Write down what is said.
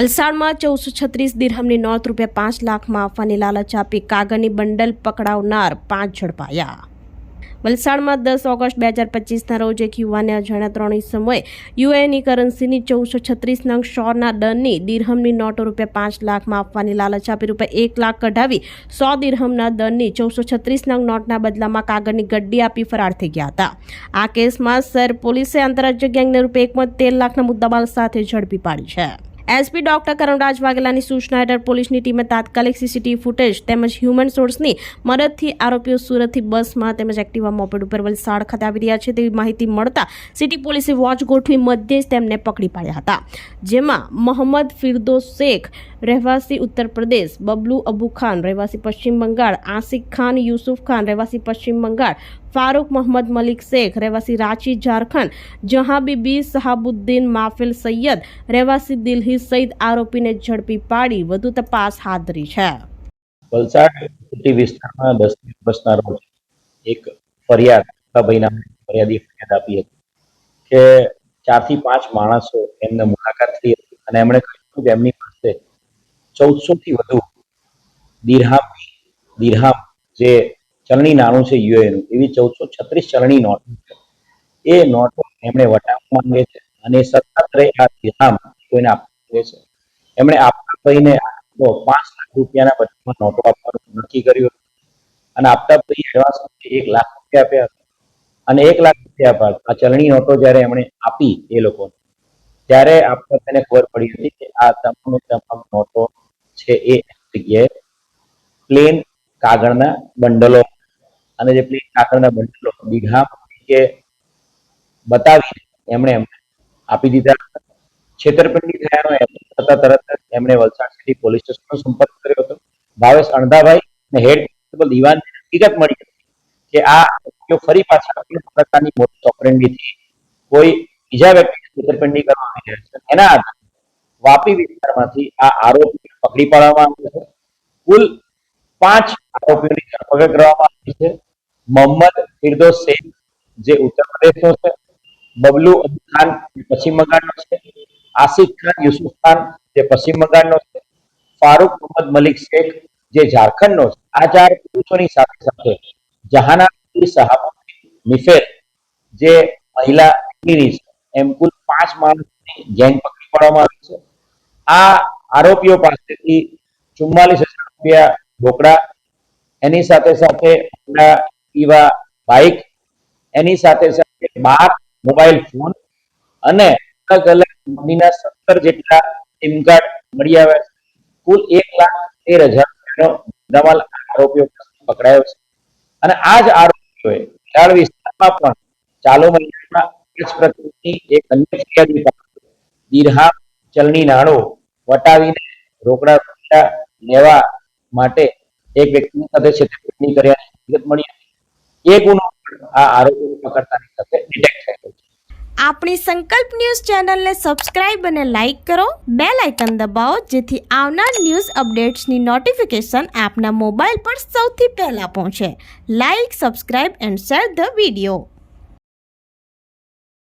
વલસાડમાં ચૌદસો છત્રીસ દિરહમની નોંધ રૂપિયા પાંચ લાખમાં આપવાની લાલચ આપી કાગળની બંડલ પકડાવનાર પાંચ ઝડપાયા. વલસાડમાં દસ ઓગસ્ટ બે હજાર પચીસના રોજ એક યુવાને અજાણ્યા ત્રણ સમયે યુએની કરન્સીની ચૌદસો છત્રીસ નંગ શોરના દરની દિરહમની નોટો રૂપિયા પાંચ લાખમાં આપવાની લાલચ આપી રૂપિયા એક લાખ કઢાવી સો દિરહમના દરની ચૌદસો છત્રીસ નંગ નોટના બદલામાં કાગળની ગડ્ડી આપી ફરાર થઈ ગયા હતા. આ કેસમાં સર પોલીસે આંતરરાજ્ય ગેંગને રૂપિયા એકમાં તેર લાખના મુદ્દામાલ સાથે ઝડપી પાડી છે. એસપી ડોક્ટર કરણરાજ વાઘેલાની સૂચના હેઠળ પોલીસની ટીમે તાત્કાલિક સીસીટીવી ફૂટેજ તેમજ હ્યુમન સોર્સની મદદથી આરોપીઓ સુરતથી બસમાં તેમજ એક્ટિવા મોપેડ ઉપર વલસાડ ખાતે આવી રહ્યા છે તેવી માહિતી મળતા સિટી પોલીસે વોચ ગોઠવી મધ્યે જ તેમને પકડી પાડ્યા હતા. જેમાં મોહમ્મદ ફિરદો શેખ, રહેવાસી ઉત્તર પ્રદેશ, બબલુ અબુ ખાન, રહેવાસી પશ્ચિમ બંગાળ, આસિક ખાન, યુસુફ ખાન, રહેવાસી પશ્ચિમ બંગાળ ફારૂક મોહમ્મદ મલિક શેખ, રહેવાસી રાંચી, ઝારખંડ, જહાંબીબી શહાબુદ્દીન માફિલ સૈયદ, રહેવાસી દિલ્હી સહિત આરોપીને ઝડપી પાડી, વધુ તપાસ હાથ ધરી છે. વલસાડ વિસ્તારમાં દસ વર્ષના રોજ એક ફરિયાદ ભાઈ નામે ફરિયાદી ફરિયાદ આપી હતી કે ચારથી પાંચ માણસો એમને મુલાકાત થઈ હતી અને એમણે કહ્યું કે એમની પાસે ચૌદસો થી વધુ દિરહામ દિરહામ જે ચલણી નાણું છે યુએનું એવી ચૌદસો છત્રીસ ચલણી નોટ એ નોટો એમણે વટાવવા માંગે છે અને સત્તાત્રે આ દિરહામ કોઈને આપવા માંગે છે. એમણે આપતા ભાઈને પાંચ લાખ રૂપિયાના બદલામાં નોટો આપવાનું નક્કી કર્યું અને આપતા ભાઈ એડવાન્સ એક લાખ રૂપિયા આપ્યા અને એક લાખ રૂપિયા બાદ આ ચલણી નોટો જ્યારે એમણે આપી એ લોકોને, ત્યારે આપતા તેને ખબર પડી હતી કે આ તમામ તમામ નોટો છે એ જગ્યાએ પ્લેન કાગળના બંડલો અને જે પ્લેન કાકડના બંડલો બીઘા કે બતાવી એમણે એમને આપી દીધા. છેતરપિંડી થયાનો અહેસાસ થતા તરત જ એમણે વલસાડ સિટી પોલીસ સ્ટેશનનો સંપર્ક કર્યો હતો. ભાવેશ અણધાભાઈ અને હેડ કોન્સ્ટેબલ દિવાન હકીકત મળી કે આ વ્યક્તિઓ ફરી પાછા કોઈ પ્રકારની મોટી ઓપરેન્ડીથી કોઈ બીજા વ્યક્તિને છેતરપિંડી કરવા આવી રહ્યા છે. એના આધારે વાપી વિસ્તારમાંથી આ આરોપી પકડી પાડવામાં આવ્યો છે કુલ પાંચ આરોપીઓની ધરપકડ કરવામાં મોહમ્મદ ફિરદોસ શેખ, જે ઉત્તર પ્રદેશનો છે, બબલુ અબુ ખાન જે પશ્ચિમ બંગાળનો છે, આસિફ ખાન યુસુફ ખાન જે પશ્ચિમ બંગાળનો છે, ફારૂક મોહમ્મદ મલિક શેખ જે ઝારખંડનો છે. આ ચાર પુરુષોની સાથે સાથે જહાના સહાબુદ્દીન મિફેર જે મહિલા વ્યક્તિની છે, એમ કુલ પાંચ માણસની ગેંગ પકડી પાડવામાં આવી છે. આ આરોપીઓ પાસેથી ચુમ્માલીસ હજાર રૂપિયા ઢોકળા, એની સાથે સાથે હોન્ડા બાઇક એની સાથે સાથે બાર મોબાઈલ ફોન અને અલગ અલગ કંપનીના સત્તર જેટલા સિમ કાર્ડ મળી આવ્યા છે. કુલ એક લાખ તેર હજાર મુદ્દામાલ આરોપીઓ પકડાયો છે. અને આ જ આરોપીઓએ ખેરાળ વિસ્તારમાં પણ ચાલુ મહિનામાં જ પ્રકૃતિની એક અન્ય ફરિયાદી પાસે દિરહામ, ચલણી નાણું વટાવીને રોકડા લેવા માટે એક વ્યક્તિની સાથે છેતરપિંડી કર્યાની હકીકત મળી એ ગુનો આ આરોપીને પકડતાની સાથે ડિટેક્ટ થયો છે. આપણી સંકલ્પ ન્યૂઝ ચેનલને સબસ્ક્રાઇબ અને લાઇક કરો બે લાઇકન દબાવો, જેથી આવનાર ન્યૂઝ અપડેટ્સની નોટિફિકેશન આપના મોબાઈલ પર સૌથી પહેલા પહોંચે. Like, subscribe and share the video.